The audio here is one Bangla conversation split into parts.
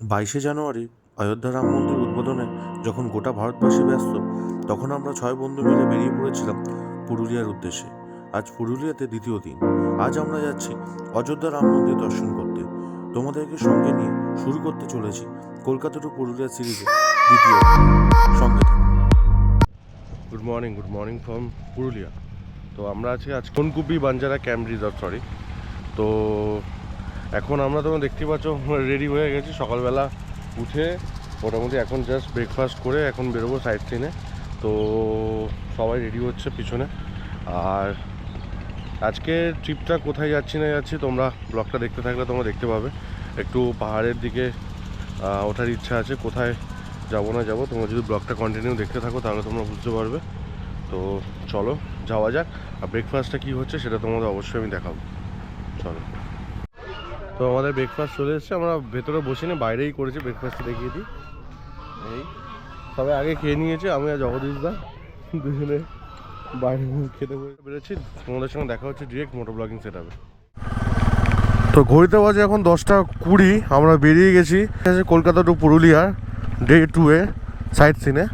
বাইশে জানুয়ারি অযোধ্যা রাম মন্দির উদ্বোধনে যখন গোটা ভারতবাসী ব্যস্ত, তখন আমরা ছয় বন্ধু মিলে বেরিয়ে পড়েছিলাম পুরুলিয়ার উদ্দেশ্যে। আজ পুরুলিয়াতে দ্বিতীয় দিন। আজ আমরা যাচ্ছি অযোধ্যা রাম মন্দির দর্শন করতে। তোমাদেরকে সঙ্গে নিয়ে শুরু করতে চলেছি কলকাতা টু পুরুলিয়া সিরিজে দ্বিতীয় সঙ্গে good morning good morning from Purulia. তো আমরা আছি আজ Konkupi Banjara camp reserve sorry তো এখন আমরা তোমরা দেখতে পাচ্ছ রেডি হয়ে গেছি। সকালবেলা উঠে মোটামুটি এখন জাস্ট ব্রেকফাস্ট করে এখন বেরোবো সাইড সিনে তো সবাই রেডি হচ্ছে পিছনে। আর আজকে ট্রিপটা কোথায় যাচ্ছি না যাচ্ছি তোমরা ব্লগটা দেখতে থাকলে তোমরা দেখতে পাবে। একটু পাহাড়ের দিকে ওঠার ইচ্ছা আছে। কোথায় যাব না যাব তোমরা যদি ব্লগটা কন্টিনিউ দেখতে থাকো তাহলে তোমরা বুঝতে পারবে। তো চলো, যাওয়া যাক। আর ব্রেকফাস্টটা কী হচ্ছে সেটা তোমাদের অবশ্যই আমি দেখাবো। চলো। তো আমাদের ব্রেকফাস্ট চলে এসেছে। আমরা ভেতরে বসিনি বাইরেই করেছি ব্রেকফাস্ট দেখিয়ে দিই। এই, সবাই আগে খেয়ে নিয়েছে, আমি আর জগদীশ দা। দুজনে বাইরে খেতে বসে বেরোচ্ছি। তোমাদের সঙ্গে দেখা হচ্ছে ডিরেক্ট মোটর ব্লগিং সেট তো ঘড়িতে বাজে এখন দশটা কুড়ি, আমরা বেরিয়ে গেছি। কলকাতা টু পুরুলিয়ার ডে টু এ সাইট সিনে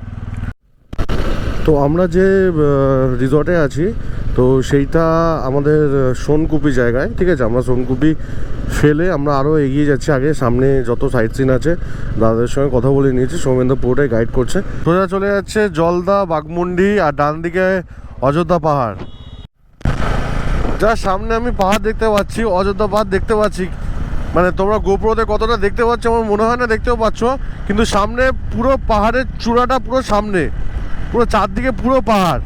তো আমরা যে রিসর্টে আছি, তো সেইটা আমাদের সোনকুপি জায়গায়, ঠিক আছে? আমরা সোনকুপি ফেলে আমরা আরও এগিয়ে যাচ্ছি আগে। সামনে যত সাইট সিন আছে, দাদাদের সঙ্গে কথা বলে নিয়েছি। সৌমেন্দ্র পুরোটাই গাইড করছে। সোজা চলে যাচ্ছে জলদা বাগমুন্ডি আর ডান দিকে অযোধ্যা পাহাড়। যা সামনে আমি পাহাড় দেখতে পাচ্ছি, অযোধ্যা পাহাড় দেখতে পাচ্ছি। মানে তোমরা গোপ্রোতে কতটা দেখতে পাচ্ছ আমার মনে হয় না দেখতেও পাচ্ছ, কিন্তু সামনে পুরো পাহাড়ের চূড়াটা পুরো সামনে। পুরো চারদিকে পুরো পাহাড়।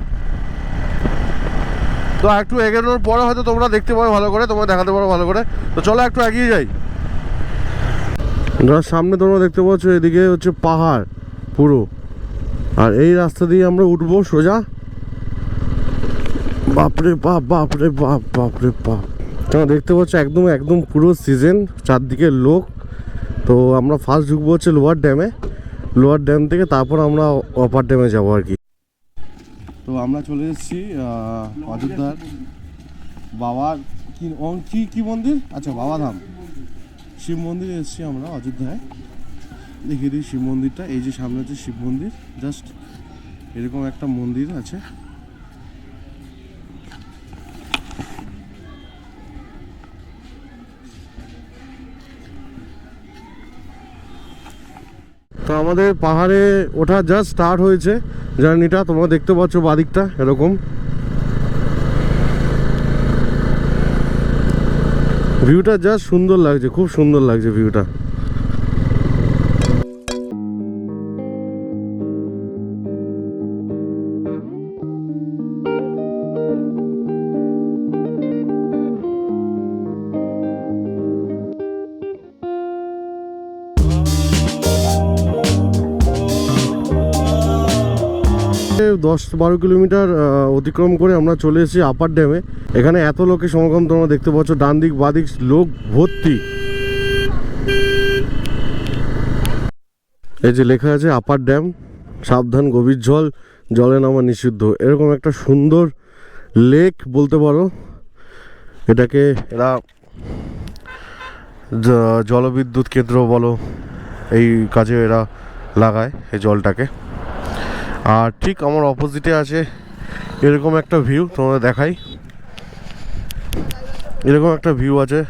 তো একটু এগোনোর পরে হয়তো তোমরা দেখতে পাবে ভালো করে, তোমরা দেখাতে পারো ভালো করে। তো চলো একটু এগিয়ে যাই। সামনে তোমরা দেখতে পাচ্ছ, এদিকে হচ্ছে পাহাড় পুরো। আর এই রাস্তা দিয়ে আমরা উঠবো সোজা। বাপরে বাপ বাপরে বাপ বাপরে বাপ। তোমরা দেখতে পাচ্ছ একদম একদম পুরো সিজন চারদিকে লোক। তো আমরা ফার্স্ট ঢুকবো হচ্ছে লোয়ার ড্যামে লোয়ার ড্যাম থেকে তারপর আমরা অপার ড্যামে যাব আর কি। তো আমরা চলে এসেছি অযোধ্যার বাবার কি কী, কি মন্দির? আচ্ছা বাবাধাম শিব মন্দিরে এসেছি আমরা অযোধ্যায়। দেখিয়ে দিই শিব মন্দিরটা। এই যে সামনে হচ্ছে শিব মন্দির, জাস্ট এরকম একটা মন্দির আছে। তো আমাদের পাহাড়ে ওঠা জাস্ট স্টার্ট হয়েছে। জার্নিটা তোমরা দেখতে পাচ্ছ বাদিকটা, এরকম। ভিউটা জাস্ট সুন্দর লাগছে, খুব সুন্দর লাগছে ভিউটা দশ বারো কিলোমিটার অতিক্রম করে আমরা চলে এসেছি আপার ড্যামে। এখানে এত লোকের সমাগম তোমরা দেখতে পাচ্ছ ডান দিক বাদিক লোক ভর্তি। এই যে লেখা আছে, আপার ড্যাম, সাবধান, গভীর জল, জলে নামা নিষিদ্ধ। এরকম একটা সুন্দর লেক বলতে পারো, এটাকে এরা জলবিদ্যুৎ কেন্দ্র বলো, এই কাজে এরা লাগায়, এই জলটাকে। আর ঠিক আমার অপোজিটে আছে এরকম একটা ভিউ তোমাদের দেখাই। এরকম একটা ভিউ আছে,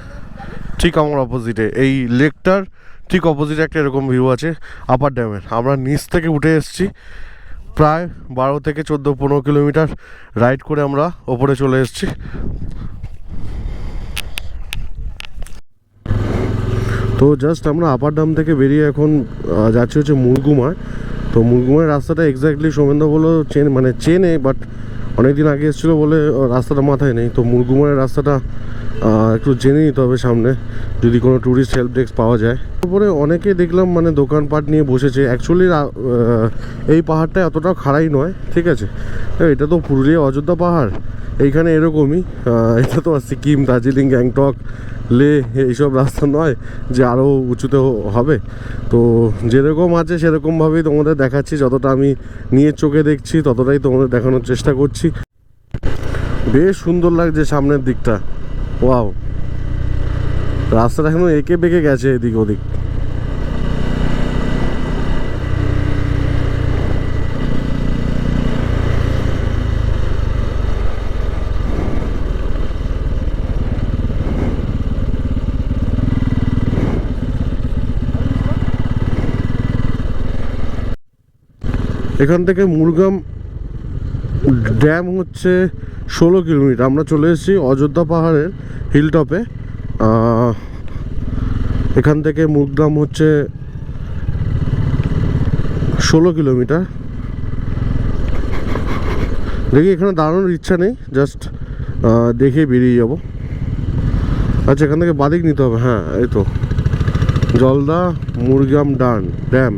ঠিক আমার অপোজিটে এই লেকটার ঠিক অপোজিটে একটা এরকম ভিউ আছে আপার ড্যামের আমরা নিচ থেকে উঠে এসেছি, প্রায় বারো থেকে চোদ্দ, পনেরো কিলোমিটার রাইড করে আমরা ওপরে চলে এসেছি। তো জাস্ট আমরা আপার ড্যাম থেকে বেরিয়ে এখন যাচ্ছি হচ্ছে মুরগুমায় তো মুরগুমের রাস্তাটা এক্স্যাক্টলি সোমেন্দ্র বলল চেন মানে চেনে বাট অনেক দিন আগে এসেছিল বলে রাস্তাটা মাথায় নেই। তো মুরগুমারের রাস্তাটা একটু জেনে নিতে হবে সামনে, যদি কোনো ট্যুরিস্ট হেল্প ডেস্ক পাওয়া যায়। তারপরে অনেকে দেখলাম মানে দোকানপাট নিয়ে বসেছে। অ্যাকচুয়ালি এই পাহাড়টা এতটাও খাড়াই নয়, ঠিক আছে? এটা তো পুরুলিয়া অযোধ্যা পাহাড়। এইখানে এরকমই এটা তো সিকিম, দার্জিলিং, গ্যাংটক, লে, এইসব রাস্তা নয় যে আরও উঁচুতে হবে। তো যেরকম আছে সেরকমভাবেই তোমাদের দেখাচ্ছি। যতটা আমি নিয়ে চোখে দেখছি, ততটাই তোমাদের দেখানোর চেষ্টা করছি। বেশ সুন্দর লাগছে সামনের দিকটা। ওয়াও রাস্তাটা এখনও এঁকে বেঁকে গেছে এদিক ওদিক। এখান থেকে মুরগাম ড্যাম হচ্ছে ষোলো কিলোমিটার। আমরা চলে এসেছি অযোধ্যা পাহাড়ের হিলটপে এখান থেকে মুরগাম হচ্ছে ষোলো কিলোমিটার। দেখি, এখানে দাঁড়ানোর ইচ্ছা নেই জাস্ট দেখে বেরিয়ে যাব। আচ্ছা এখান থেকে বাদিক নিতে হবে হ্যাঁ এই তো। জলদা মুরগাম ডান, ড্যাম।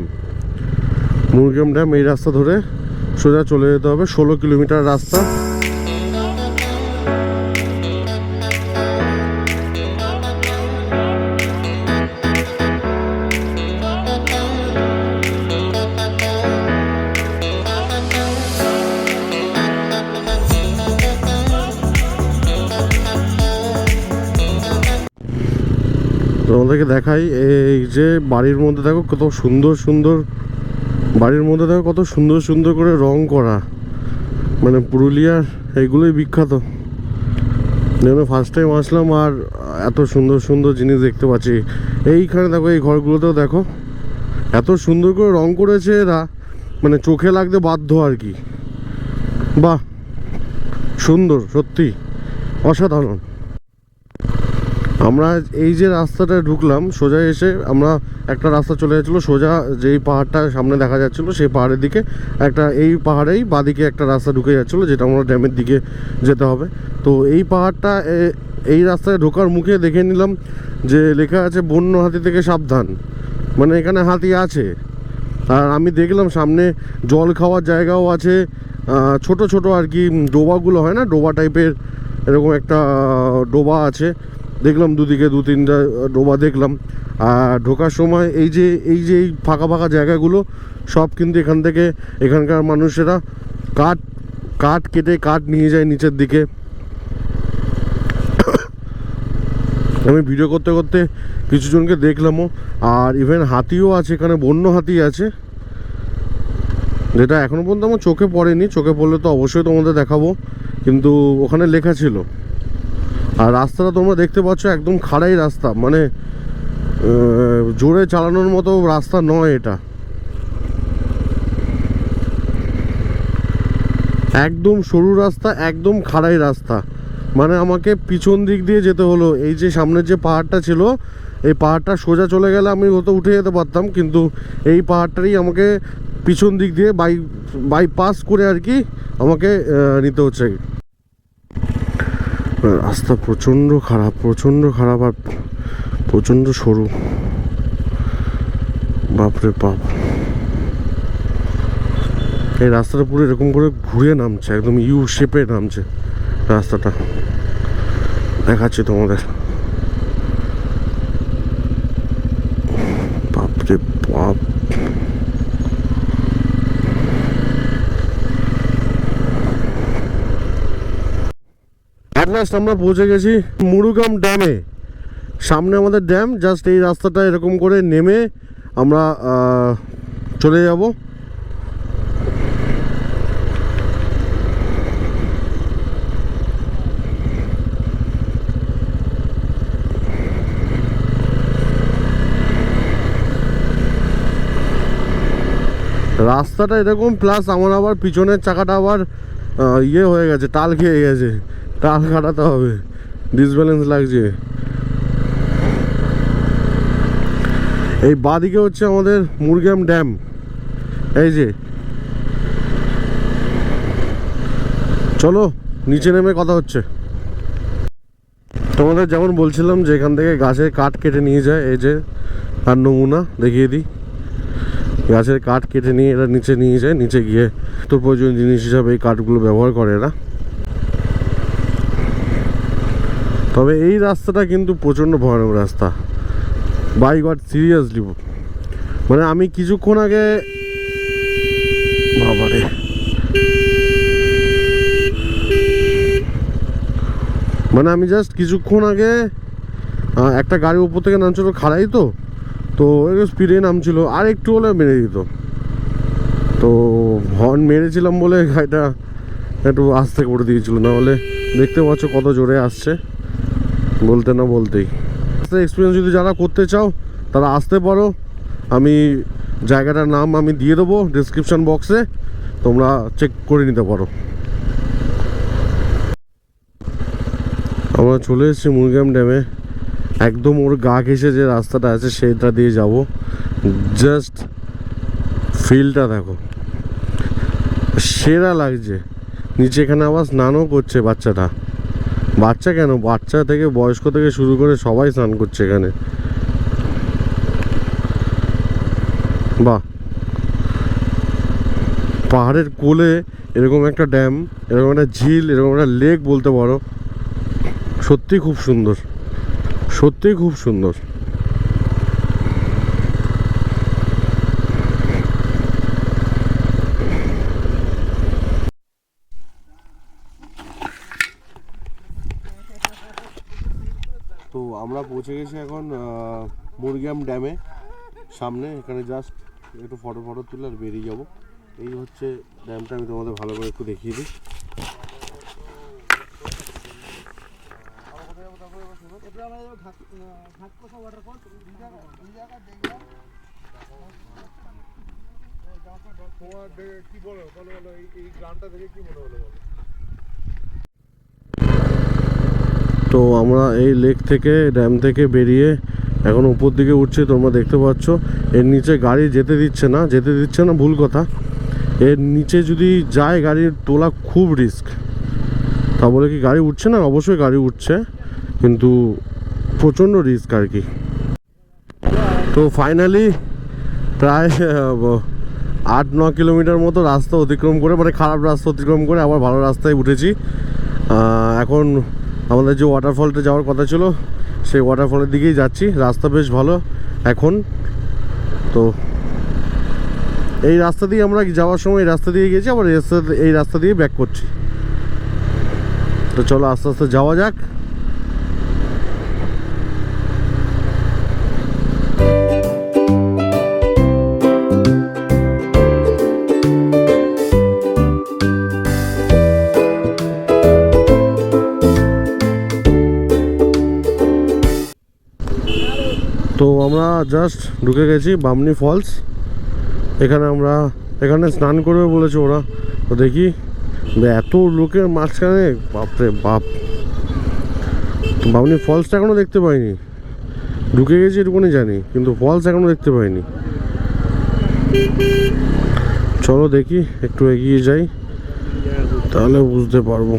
মুরগাম ড্যাম এই রাস্তা ধরে সোজা চলে যেতে হবে। ষোলো কিলোমিটার রাস্তা। তোমাদেরকে দেখাই, এই যে বাড়ির মধ্যে দেখো কত সুন্দর সুন্দর, বাড়ির মধ্যে দেখো কত সুন্দর সুন্দর করে রং করা। মানে পুরুলিয়ার এইগুলোই বিখ্যাত। যেন ফার্স্ট টাইম আসলাম আর এত সুন্দর সুন্দর জিনিস দেখতে পাচ্ছি। এইখানে দেখো, এই ঘরগুলোতেও দেখো, এত সুন্দর করে রং করেছে এরা। মানে চোখে লাগতে বাধ্য আর কি। বাহ, সুন্দর, সত্যি, অসাধারণ। আমরা এই যে রাস্তাটা ঢুকলাম, সোজা এসে আমরা একটা রাস্তা চলে যাচ্ছিল সোজা যেই পাহাড়টা সামনে দেখা যাচ্ছিল, সেই পাহাড়ের দিকে একটা, এই পাহাড়েই বাদিকে একটা রাস্তা ঢুকে যাচ্ছিল, যেটা আমরা ড্যামের দিকে যেতে হবে। তো এই পাহাড়টা এই রাস্তায় ঢোকার মুখে দেখে নিলাম যে লেখা আছে, বন্য হাতি থেকে সাবধান। মানে এখানে হাতি আছে। আর আমি দেখলাম সামনে জল খাওয়ার জায়গাও আছে। ছোট ছোট আর কি ডোবাগুলো হয় না, ডোবা টাইপের এরকম একটা ডোবা আছে। দেখলাম দুদিকে, দু তিনটা ডোবা দেখলাম। আর ঢোকার সময় এই যে এই যে এই ফাঁকা ফাঁকা জায়গাগুলো, সব কিন্তু এখান থেকে এখানকার মানুষেরা কাঠ কাঠ কেটে কাঠ নিয়ে যায় নিচের দিকে। আমি ভিডিও করতে করতে কিছুজনকে দেখলামও, আর ইভেন হাতিও আছে, এখানে বন্য হাতি আছে। যেটা এখনও পর্যন্ত আমার চোখে পড়েনি, চোখে পড়লে তো অবশ্যই তোমাদের দেখাবো। কিন্তু ওখানে লেখা ছিল আর রাস্তাটা তোমরা দেখতে পাচ্ছ একদম খাড়াই রাস্তা মানে জোরে চালানোর মতো রাস্তা নয় এটা। একদম সরু রাস্তা, একদম খাড়াই রাস্তা। মানে আমাকে পিছন দিক দিয়ে যেতে হলো। এই যে সামনের যে পাহাড়টা ছিল, এই পাহাড়টা সোজা চলে গেলে আমি হয়তো উঠে যেতে পারতাম, কিন্তু এই পাহাড়টারই আমাকে পিছন দিক দিয়ে বাই, বাইপাস করে আর কি আমাকে নিতে হচ্ছে। রাস্তা প্রচণ্ড খারাপ প্রচণ্ড খারাপ আর প্রচণ্ড সরু। বাপরে বাপ। এই রাস্তাটা পুরো এরকম করে ঘুরে নামছে, একদম ইউ শেপে নামছে রাস্তাটা। দেখাচ্ছি তোমাদের। বাপরে বাপ। অ্যাট লাস্ট আমরা পৌঁছে গেছি মুরুগাম ড্যামে। সামনে আমাদের ড্যাম জাস্ট এই রাস্তাটা এরকম করে নেমে আমরা চলে যাব। রাস্তাটা এরকম প্লাস আমার আবার পিছনের চাকাটা আবার ইয়ে হয়ে গেছে, টাল খেয়ে গেছে। টাল কাটাতে হবে। ডিসব্যালেন্স লাগছে। এই বাদিকে হচ্ছে আমাদের মুরগাম ড্যাম। এই যে। চলো, নিচে নেমে কথা হচ্ছে। তোমাদের যেমন বলছিলাম যে এখান থেকে গাছের কাঠ কেটে নিয়ে যায়, এই যে, তার নমুনা দেখিয়ে দিই। গাছের কাঠ কেটে নিয়ে এরা নিচে নিয়ে যায়, নিচে গিয়ে তো প্রয়োজনীয় জিনিস হিসাবে এই কাঠগুলো ব্যবহার করে এরা তবে এই রাস্তাটা কিন্তু প্রচণ্ড ভয়ানক রাস্তা। বাই গড সিরিয়াসলি মানে আমি কিছুক্ষণ আগে বাবারে। মানে আমি জাস্ট কিছুক্ষণ আগে একটা গাড়ির উপর থেকে নামছিল খাড়াই তো তো একটু স্পিডে নামছিল, আর একটু হলে মেরে দিত। তো হর্ন মেরেছিলাম বলে গাড়িটা একটু আস্তে করে দিয়েছিল না হলে দেখতে পাচ্ছ কত জোরে আসছে। বলতে না বলতেই। এক্সপিরিয়েন্স যদি যারা করতে চাও, তারা আসতে পারো। আমি জায়গাটার নাম আমি দিয়ে দেবো ডিসক্রিপশন বক্সে তোমরা চেক করে নিতে পারো। আমরা চলে এসেছি মুরগাম ড্যামে একদম ওর গা ঘেসে যে রাস্তাটা আছে সেটা দিয়ে যাব। জাস্ট ফিলটা দেখো। সেরা লাগছে। নিচে এখানে আবার স্নানও করছে বাচ্চাটা। বাচ্চা কেন? বাচ্চা থেকে বয়স্ক থেকে শুরু করে সবাই স্নান করছে এখানে। বাহ। পাহাড়ের কোলে এরকম একটা ড্যাম, এরকম একটা ঝিল, এরকম একটা লেক বলতে পারো। সত্যি খুব সুন্দর। সত্যি খুব সুন্দর তো আমরা পৌঁছে গেছি এখন মুরগিয়াম ড্যামে। সামনে, এখানে জাস্ট একটু ফটো ফটো তুলে আর বেরিয়ে যাব। এই হচ্ছে ড্যামটা, আমি তোমাদের ভালো করে একটু দেখিয়ে দিই। তোমার কি বলো? বলো এই গ্রামটা দেখে কি মনে হলো বলো? তো আমরা এই লেক থেকে, ড্যাম থেকে বেরিয়ে এখন উপর দিকে উঠছি, তোমরা দেখতে পাচ্ছ। এর নিচে গাড়ি যেতে দিচ্ছে না, যেতে দিচ্ছে না, ভুল কথা। এর নিচে যদি যায়, গাড়ির তোলা খুব রিস্ক। তা বলে কি গাড়ি উঠছে না? অবশ্যই গাড়ি উঠছে, কিন্তু প্রচণ্ড রিস্ক আর কি। তো ফাইনালি প্রায় আট, ন কিলোমিটার মতো রাস্তা অতিক্রম করে মানে খারাপ রাস্তা অতিক্রম করে আবার ভালো রাস্তায় উঠেছি। এখন আমাদের যে ওয়াটারফলটা যাওয়ার কথা ছিল, সেই ওয়াটারফলের দিকেই যাচ্ছি। রাস্তা বেশ ভালো এখন। তো এই রাস্তা দিয়ে আমরা যাওয়ার সময় এই রাস্তা দিয়ে গেছি, আবার এই রাস্তা এই রাস্তা দিয়ে ব্যাক করছি। তো চলো আস্তে আস্তে যাওয়া যাক। জাস্ট ঢুকে গেছি, বামনি ফলস এখানে আমরা, এখানে স্নান করবে বলেছে ওরা। তো দেখি, এত লোকের মাঝখানে, বাপরে বাপ। বামনি ফলসটা এখনও দেখতে পাইনি। ঢুকে গেছি এটুকুনি জানি, কিন্তু ফলস এখনও দেখতে পাইনি। চলো দেখি, একটু এগিয়ে যাই, তাহলে বুঝতে পারব।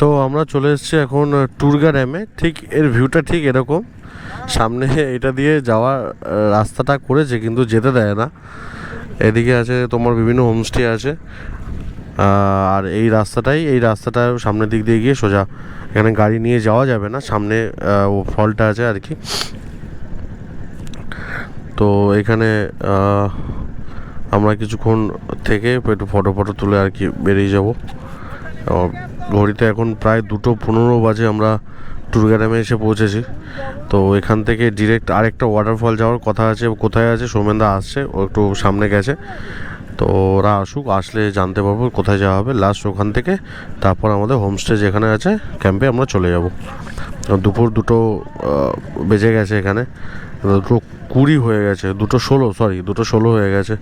তো আমরা চলে এসেছি এখন টুরগা ড্যামে। ঠিক এর ভিউটা ঠিক এরকম। সামনে এটা দিয়ে যাওয়ার রাস্তাটা করেছে, কিন্তু যেতে দেয় না। এদিকে আছে তোমার বিভিন্ন হোমস্টে আছে। আর এই রাস্তাটাই, এই রাস্তাটা সামনের দিক দিয়ে গিয়ে সোজা। এখানে গাড়ি নিয়ে যাওয়া যাবে না, সামনে ও ফলটা আছে আর কি। তো এখানে আমরা কিছুক্ষণ থেকে একটু ফটো ফটো তুলে আর কি বেরিয়ে যাব। ঘড়িতে এখন প্রায় দুটো পনেরো বাজে আমরা টুরগ্রামে এসে পৌঁছেছি। তো এখান থেকে ডিরেক্ট আরেকটা ওয়াটারফল যাওয়ার কথা আছে, কোথায় আছে, সৌমেনদা আসছে, ও একটু সামনে গেছে। তো ওরা আসুক, আসলে জানতে পারব কোথায় যাওয়া হবে। লাস্ট ওখান থেকে, তারপর আমাদের হোমস্টে যেখানে আছে ক্যাম্পে আমরা চলে যাব। দুপুর দুটো বেজে গেছে এখানে। দুটো কুড়ি হয়ে গেছে, দুটো ষোলো সরি দুটো ষোলো হয়ে গেছে।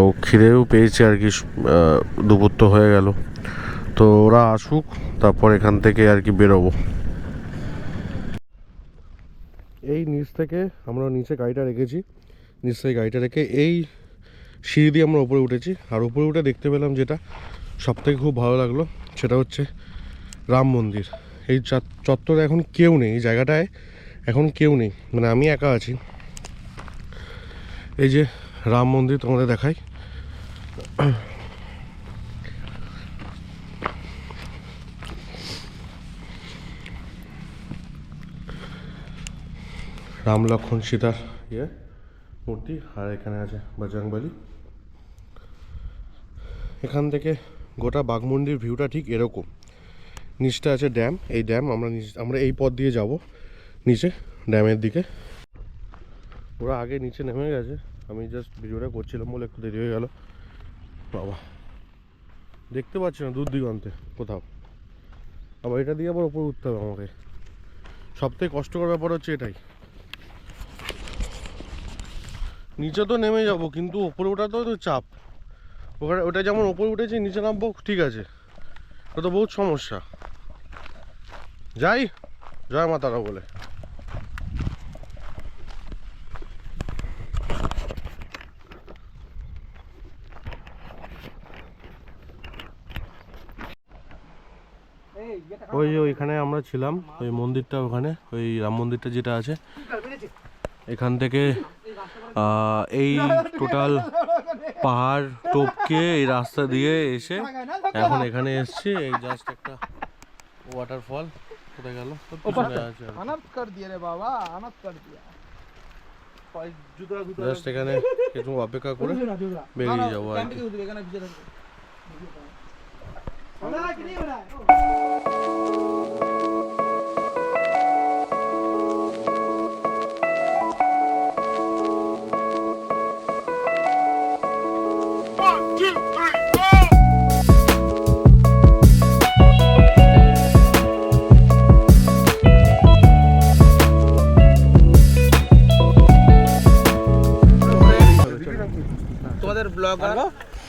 ও খিদেও পেয়েছে আর কি দুপুর তো হয়ে গেল। তো ওরা আসুক, তারপর এখান থেকে আর কি বেরোবো। এই নিচ থেকে আমরা নিচে গাড়িটা রেখেছি। নিচ থেকে গাড়িটা রেখে এই সিঁড়ি দিয়ে আমরা উপরে উঠেছি। আর উপরে উঠে দেখতে পেলাম যেটা সব থেকে খুব ভালো লাগল, সেটা হচ্ছে রাম মন্দির। এই চত- চত্বরে এখন কেউ নেই, এই জায়গাটায় এখন কেউ নেই। মানে আমি একা আছি। এই যে রাম মন্দির তোমাদের দেখাই। রাম লক্ষণ সীতার ইয়ে মূর্তি, আর এখানে আছে বজরংবলী এখান থেকে গোটা বাঘমন্ডির ভিউটা ঠিক এরকম। নিচটা আছে ড্যাম, এই ড্যাম আমরা আমরা এই পথ দিয়ে যাব, নিচে, ড্যামের দিকে। ওরা আগে নিচে নেমে গেছে। আমি জাস্ট ভিডিওটা করছিলাম বলে একটু দেরি হয়ে গেল। বাবা। দেখতে পাচ্ছি না দূর দিগন্তে, কোথাও। আবার এটা দিয়ে আবার উপরে উঠতে হবে আমাকে। সবথেকে কষ্টকর ব্যাপার হচ্ছে এটাই। নিচে তো নেমে যাব, কিন্তু ওপরে ওঠাতেও তো চাপ। ওখানে, ওটা যেমন ওপরে উঠেছে, নিচে নামবো, ঠিক আছে। ওটা তো বহুত সমস্যা। যাই, জয় মাতারা বলে। ওই ওইখানে আমরা ছিলাম, ওই মন্দিরটা ওখানে, ওই রাম মন্দিরটা যেটা আছে। এখান থেকে এই টোটাল পাহাড় টপকে এই রাস্তা দিয়ে এসে এখন এখানে এসছি। এই জাস্ট একটা ওয়াটারফল কোথায় গেল? জাস্ট এখানে কিছু অপেক্ষা করে বেরিয়ে যাব আর কি। ব্লগার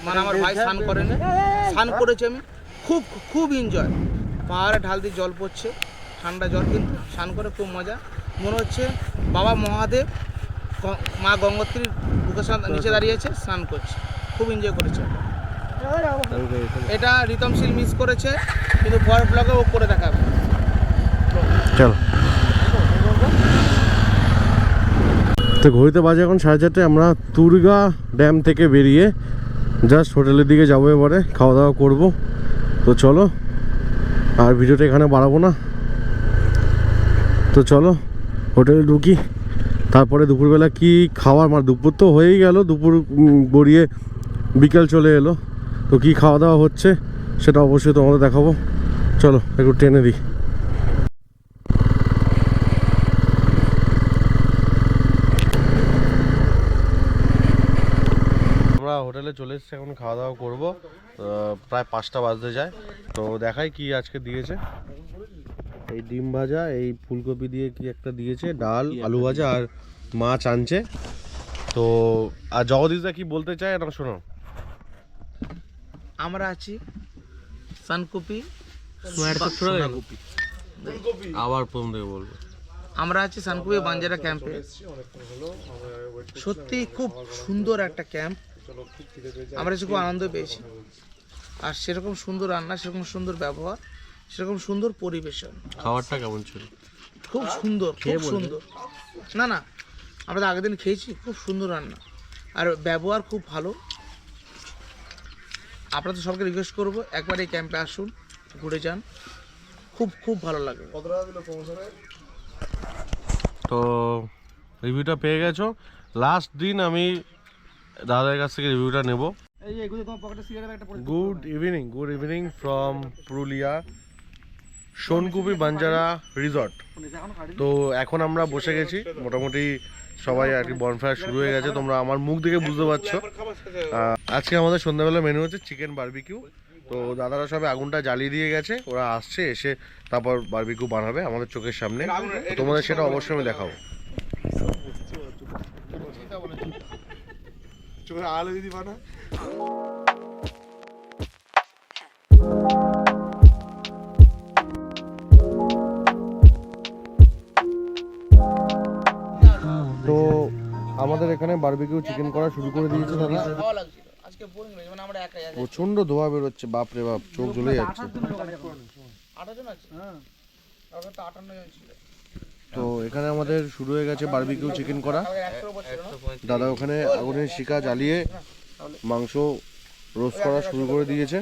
মানে আমার ভাই স্নান করেন। স্নান করেছি আমি। খুব খুব এনজয় পাহাড়ে ঢাল দিয়ে জল পড়ছে। ঠান্ডা জল কিন্তু। স্নান করে খুব মজা। মনে হচ্ছে বাবা মহাদেব মা গঙ্গোত্রীর বুকে নিচে দাঁড়িয়েছে স্নান করছে। খুব এনজয় করেছে। এটা রিতমশীল মিস করেছে। কিন্তু পরের ব্লগে ও করে দেখাবে। চলো। তো ঘড়িতে বাজে এখন সাড়ে চারটে, আমরা তুরগা ড্যাম থেকে বেরিয়ে জাস্ট হোটেলের দিকে যাব এবারে খাওয়া দাওয়া করব। তো চলো, আর ভিডিওটা এখানে বাড়াবো না। তো চলো, হোটেলে ঢুকি। তারপরে দুপুরবেলা কি খাওয়ার মানে দুপুর তো হয়েই গেল, দুপুর গড়িয়ে বিকেল চলে এলো। তো কি খাওয়া দাওয়া হচ্ছে, সেটা অবশ্যই তোমাদের দেখাবো। চলো, একটু টেনে দিই আমরা হোটেলে চলে এসেছি এখন খাওয়া দাওয়া করব প্রায় পাঁচটা বাজতে যায়। তো দেখাই কি আজকে দিয়েছে। এই ডিম ভাজা এই ফুলকপি দিয়ে কি একটা দিয়েছে ডাল আলু ভাজা আর মাছ আনছে। তো আর জগদীশদা কি বলতে চায় না শোনো। আমরা আছি সানকুপি আবার প্রথম থেকে বলব। আমরা আছি সানকুপি বাঞ্জারা ক্যাম্পে। সত্যি খুব সুন্দর একটা ক্যাম্প। আমরা এসে খুব আনন্দ পেয়েছি। আর সেরকম সুন্দর রান্না সেরকম সুন্দর ব্যবহার সেরকম সুন্দর পরিবেশন। খাবারটা কেমন ছিল? খুব সুন্দর খুব সুন্দর। না না আমরা তো আগের দিন খেয়েছি খুব সুন্দর রান্না। আর ব্যবহার খুব ভালো। আপনারা তো সবকে রিকোয়েস্ট করব একবার এই ক্যাম্পে আসুন ঘুরে যান। খুব খুব ভালো লাগবে তো রিভিউটা পেয়ে গেছো। লাস্ট দিন আমি দাদার কাছ থেকে রিভিউটা নেব। Good evening good evening from Purulia Sonkupi Banjara resort তো এখন আমরা বসে গেছি মোটামুটি সবাই আর কি বনফায়ার শুরু হয়ে গেছে তোমরা আমার মুখ দেখে বুঝতে পারছ। আজকে আমাদের সন্ধ্যাবেলা মেনু হচ্ছে চিকেন বারবিকিউ তো দাদারা সবাই আগুনটা জ্বালিয়ে দিয়ে গেছে ওরা আসছে এসে তারপর বার্বিকিউ বানাবে আমাদের চোখের সামনে। তোমাদের সেটা অবশ্যই আমি দেখাবো। আলো যদি বানা তো আমাদের এখানে বারবিকিউ চিকেন করা শুরু করে দিয়েছে দাদা। মানে প্রচণ্ড ধোয়া বেরোচ্ছে বাপ রে বাপ চোখ জ্বলে যাচ্ছে। আঠারো জন আছে হ্যাঁ। তো আটান্ন জন ছিল। তো এখানে আমাদের শুরু হয়ে গেছে বারবিকিউ চিকেন করা। দাদা ওখানে আগুনের শিকা জ্বালিয়ে মাংস রোস্ট করা শুরু করে দিয়েছে।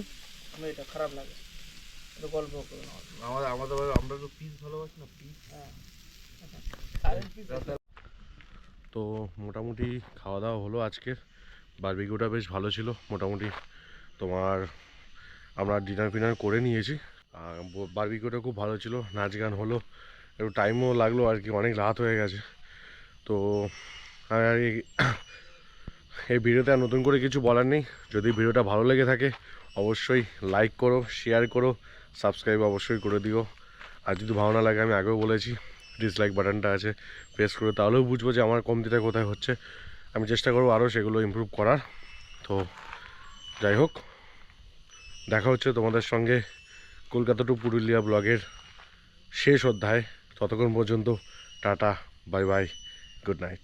এটা খারাপ লাগে গল্প আমাদের আমাদের আমরা তো পিস ভালোবাসি না পিস তো মোটামুটি খাওয়া দাওয়া হলো আজকের বারবিকিউটা বেশ ভালো ছিল মোটামুটি তোমার আমরা ডিনার ফিনার করে নিয়েছি। আর বারবিকিউটা খুব ভালো ছিল নাচ গান হলো। একটু টাইমও লাগল আর কি, অনেক রাত হয়ে গেছে। তো আর এই- ভিডিওতে আর নতুন করে কিছু বলার নেই। যদি ভিডিওটা ভালো লেগে থাকে, অবশ্যই লাইক করো শেয়ার করো সাবস্ক্রাইব অবশ্যই করে দিও। আর যদি ভালো না লাগে, আমি আগেও বলেছি ডিসলাইক বাটনটা আছে প্রেস করে, তাহলেও বুঝব যে আমার কমতিটা কোথায় হচ্ছে। আমি চেষ্টা করব আরও সেগুলো ইমপ্রুভ করার। তো যাই হোক, দেখা হচ্ছে তোমাদের সঙ্গে কলকাতা টু পুরুলিয়া ব্লগের শেষ অধ্যায়। ততক্ষণ পর্যন্ত tata bye bye good night.